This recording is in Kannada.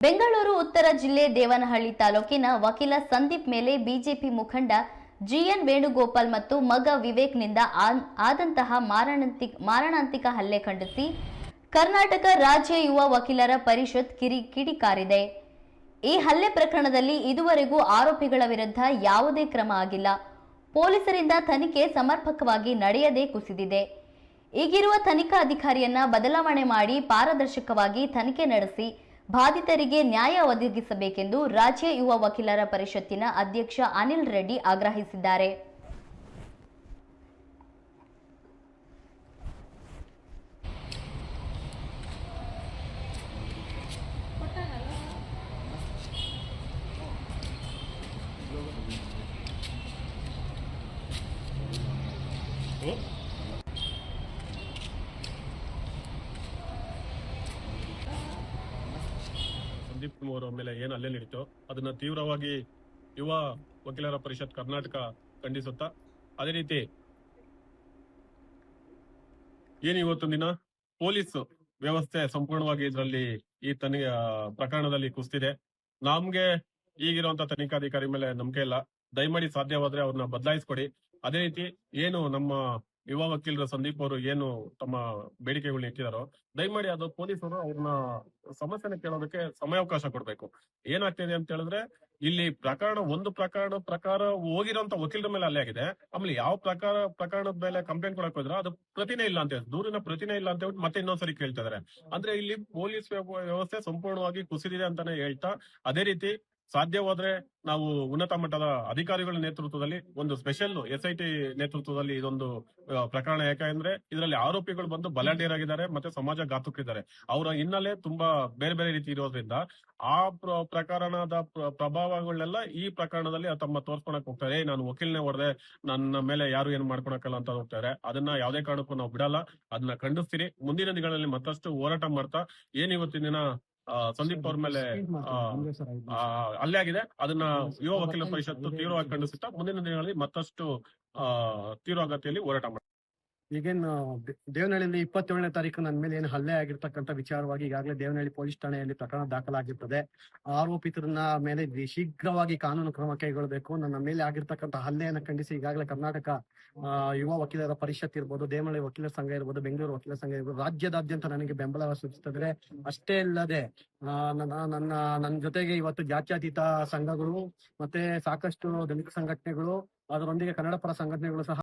ಬೆಂಗಳೂರು, ಉತ್ತರ ಜಿಲ್ಲೆ, ದೇವನಹಳ್ಳಿ ತಾಲೂಕಿನ ವಕೀಲ ಸಂದೀಪ್ ಮೇಲೆ ಬಿಜೆಪಿ ಮುಖಂಡ ಜಿಎನ್ ವೇಣುಗೋಪಾಲ್ ಮತ್ತು ಮಗ ವಿವೇಕ್ನಿಂದ ಆ- ಆದಂತಹ ಮಾರಣಾಂತಿಕ ಮಾರಣಾಂತಿಕ ಹಲ್ಲೆ ಖಂಡಿಸಿ ಕರ್ನಾಟಕ ರಾಜ್ಯ ಯುವ ವಕೀಲರ ಪರಿಷತ್ ಕಿರಿ ಕಿಡಿಕಾರಿದೆ ಈ ಹಲ್ಲೆ ಪ್ರಕರಣದಲ್ಲಿ ಇದುವರೆಗೂ ಆರೋಪಿಗಳ ವಿರುದ್ಧ ಯಾವುದೇ ಕ್ರಮ ಆಗಿಲ್ಲ. ಪೊಲೀಸರಿಂದ ತನಿಖೆ ಸಮರ್ಪಕವಾಗಿ ನಡೆಯದೇ ಕುಸಿದಿದೆ. ಈಗಿರುವ ತನಿಖಾ ಅಧಿಕಾರಿಯನ್ನ ಬದಲಾವಣೆ ಮಾಡಿ ಪಾರದರ್ಶಕವಾಗಿ ತನಿಖೆ ನಡೆಸಿ ಬಾಧಿತರಿಗೆ ನ್ಯಾಯ ಒದಗಿಸಬೇಕೆಂದು ರಾಜ್ಯ ಯುವ ವಕೀಲರ ಪರಿಷತ್ತಿನ ಅಧ್ಯಕ್ಷ ಅನಿಲ್ ರೆಡ್ಡಿ ಆಗ್ರಹಿಸಿದ್ದಾರೆ. ಸಂದೀಪ್ ಅವ್ರ ಮೇಲೆ ಏನು ಅಲ್ಲೇ ನಡೀತು ಅದನ್ನ ತೀವ್ರವಾಗಿ ಯುವ ವಕೀಲರ ಪರಿಷತ್ ಕರ್ನಾಟಕ ಖಂಡಿಸುತ್ತಾ. ಅದೇ ರೀತಿ ಏನು ಇವತ್ತು ದಿನ? ಪೊಲೀಸ್ ವ್ಯವಸ್ಥೆ ಸಂಪೂರ್ಣವಾಗಿ ಇದರಲ್ಲಿ ಈ ತನಿಖೆ ಪ್ರಕರಣದಲ್ಲಿ ಕುಸ್ತಿದೆ. ನಮ್ಗೆ ಈಗಿರುವಂತ ತನಿಖಾಧಿಕಾರಿ ಮೇಲೆ ನಂಬಿಕೆ ಇಲ್ಲ. ದಯಮಾಡಿ ಸಾಧ್ಯವಾದ್ರೆ ಅವ್ರನ್ನ ಬದಲಾಯಿಸ್ಕೊಡಿ. ಅದೇ ರೀತಿ ಏನು ನಮ್ಮ ಯುವ ವಕೀಲರು ಸಂದೀಪ್ ಅವರು ಏನು ತಮ್ಮ ಬೇಡಿಕೆಗಳನ್ನ ಇಟ್ಟಿದಾರೋ, ದಯಮಾಡಿ ಅದು ಪೊಲೀಸರು ಅವ್ರನ್ನ ಸಮಸ್ಯೆನ ಕೇಳೋದಕ್ಕೆ ಸಮಯಾವಕಾಶ ಕೊಡ್ಬೇಕು. ಏನಾಗ್ತಿದೆ ಅಂತ ಹೇಳಿದ್ರೆ, ಇಲ್ಲಿ ಪ್ರಕರಣ ಒಂದು ಪ್ರಕರಣ ಪ್ರಕಾರ ಹೋಗಿರೋಂತ ವಕೀಲರ ಮೇಲೆ ಅಲ್ಲೇ ಆಗಿದೆ. ಆಮೇಲೆ ಯಾವ ಪ್ರಕಾರ ಪ್ರಕರಣದ ಮೇಲೆ ಕಂಪ್ಲೇಂಟ್ ಕೊಡಕ್ ಹೋದ್ರೆ, ಅದು ಪ್ರತಿನೇ ಇಲ್ಲ ಅಂತ ದೂರಿನ ಪ್ರತಿನೇ ಇಲ್ಲ ಅಂತ ಹೇಳ್ಬಿಟ್ಟು ಮತ್ತೆ ಇನ್ನೊಂದ್ಸರಿ ಕೇಳ್ತಾ ಇದಾರೆ. ಅಂದ್ರೆ ಇಲ್ಲಿ ಪೊಲೀಸ್ ವ್ಯವ- ವ್ಯವಸ್ಥೆ ಸಂಪೂರ್ಣವಾಗಿ ಕುಸಿದಿದೆ ಅಂತಾನೆ ಹೇಳ್ತಾ, ಅದೇ ರೀತಿ ಸಾಧ್ಯವಾದ್ರೆ ನಾವು ಉನ್ನತ ಮಟ್ಟದ ಅಧಿಕಾರಿಗಳ ನೇತೃತ್ವದಲ್ಲಿ ಒಂದು ಸ್ಪೆಷಲ್ ಎಸ್ ಐ ಟಿ ನೇತೃತ್ವದಲ್ಲಿ ಇದೊಂದು ಪ್ರಕರಣ ಯಾಕಂದ್ರೆ ಇದರಲ್ಲಿ ಆರೋಪಿಗಳು ಬಂದು ಬಲಾಢ್ಯರಾಗಿದ್ದಾರೆ ಮತ್ತೆ ಸಮಾಜ ಘಾತುಕಿದ್ದಾರೆ. ಅವರ ಹಿನ್ನೆಲೆ ತುಂಬಾ ಬೇರೆ ಬೇರೆ ರೀತಿ ಇರೋದ್ರಿಂದ ಆ ಪ್ರ- ಪ್ರಕರಣದ ಪ್ರ- ಪ್ರಭಾವಗಳನ್ನೆಲ್ಲ ಈ ಪ್ರಕರಣದಲ್ಲಿ ತಮ್ಮ ತೋರ್ಸ್ಕೊಳಕ್ ಹೋಗ್ತಾರೆ. "ಏ, ನಾನು ವಕೀಲನೇ ಹೊಡೆದೆ ನನ್ನ ಮೇಲೆ ಯಾರು ಏನ್ ಮಾಡ್ಕೊಳಕಲ್ಲ ಅಂತ ಹೋಗ್ತಾರೆ. ಅದನ್ನ ಯಾವುದೇ ಕಾರಣಕ್ಕೂ ನಾವು ಬಿಡಲ್ಲ. ಅದನ್ನ ಖಂಡಿಸ್ತೀರಿ. ಮುಂದಿನ ದಿನಗಳಲ್ಲಿ ಮತ್ತಷ್ಟು ಹೋರಾಟ ಮಾಡ್ತಾ ಏನ್ ಇವತ್ತಿನ ದಿನ ಸಂದೀಪ್ ಅವ್ರ ಮೇಲೆ ಹಲ್ಲೆ ಆಗಿದೆ. ಅದನ್ನ ಯುವ ವಕೀಲ ಪರಿಷತ್ತು ತೀವ್ರವಾಗಿ ಖಂಡಿಸುತ್ತಾ ಮುಂದಿನ ದಿನಗಳಲ್ಲಿ ಮತ್ತಷ್ಟು ತೀವ್ರಗತಿಯಲ್ಲಿ ಹೋರಾಟ ಈಗೇನು ದೇವನಹಳ್ಳಿಯಲ್ಲಿ ಇಪ್ಪತ್ತೇಳನೇ ತಾರೀಕು ನನ್ನ ಮೇಲೆ ಏನು ಹಲ್ಲೆ ಆಗಿರ್ತಕ್ಕಂಥ ವಿಚಾರವಾಗಿ ಈಗಾಗಲೇ ದೇವನಹಳ್ಳಿ ಪೊಲೀಸ್ ಠಾಣೆಯಲ್ಲಿ ಪ್ರಕರಣ ದಾಖಲಾಗಿರ್ತದೆ. ಆರೋಪಿತರನ್ನ ಮೇಲೆ ಶೀಘ್ರವಾಗಿ ಕಾನೂನು ಕ್ರಮ ಕೈಗೊಳ್ಳಬೇಕು. ನನ್ನ ಮೇಲೆ ಆಗಿರ್ತಕ್ಕಂಥ ಹಲ್ಲೆಯನ್ನು ಖಂಡಿಸಿ ಈಗಾಗಲೇ ಕರ್ನಾಟಕ ಯುವ ವಕೀಲರ ಪರಿಷತ್ ಇರ್ಬೋದು, ದೇವನಹಳ್ಳಿ ವಕೀಲರ ಸಂಘ ಇರ್ಬೋದು, ಬೆಂಗಳೂರು ವಕೀಲರ ಸಂಘ ಇರ್ಬೋದು, ರಾಜ್ಯದಾದ್ಯಂತ ನನಗೆ ಬೆಂಬಲ ಸೂಚಿಸಿದ್ರೆ ಅಷ್ಟೇ ಅಲ್ಲದೆ ನನ್ನ ನನ್ನ ನನ್ನ ಜೊತೆಗೆ ಇವತ್ತು ಜಾತ್ಯತೀತ ಸಂಘಗಳು ಮತ್ತೆ ಸಾಕಷ್ಟು ದಲಿತ ಸಂಘಟನೆಗಳು, ಅದರೊಂದಿಗೆ ಕನ್ನಡ ಪರ ಸಂಘಟನೆಗಳು ಸಹ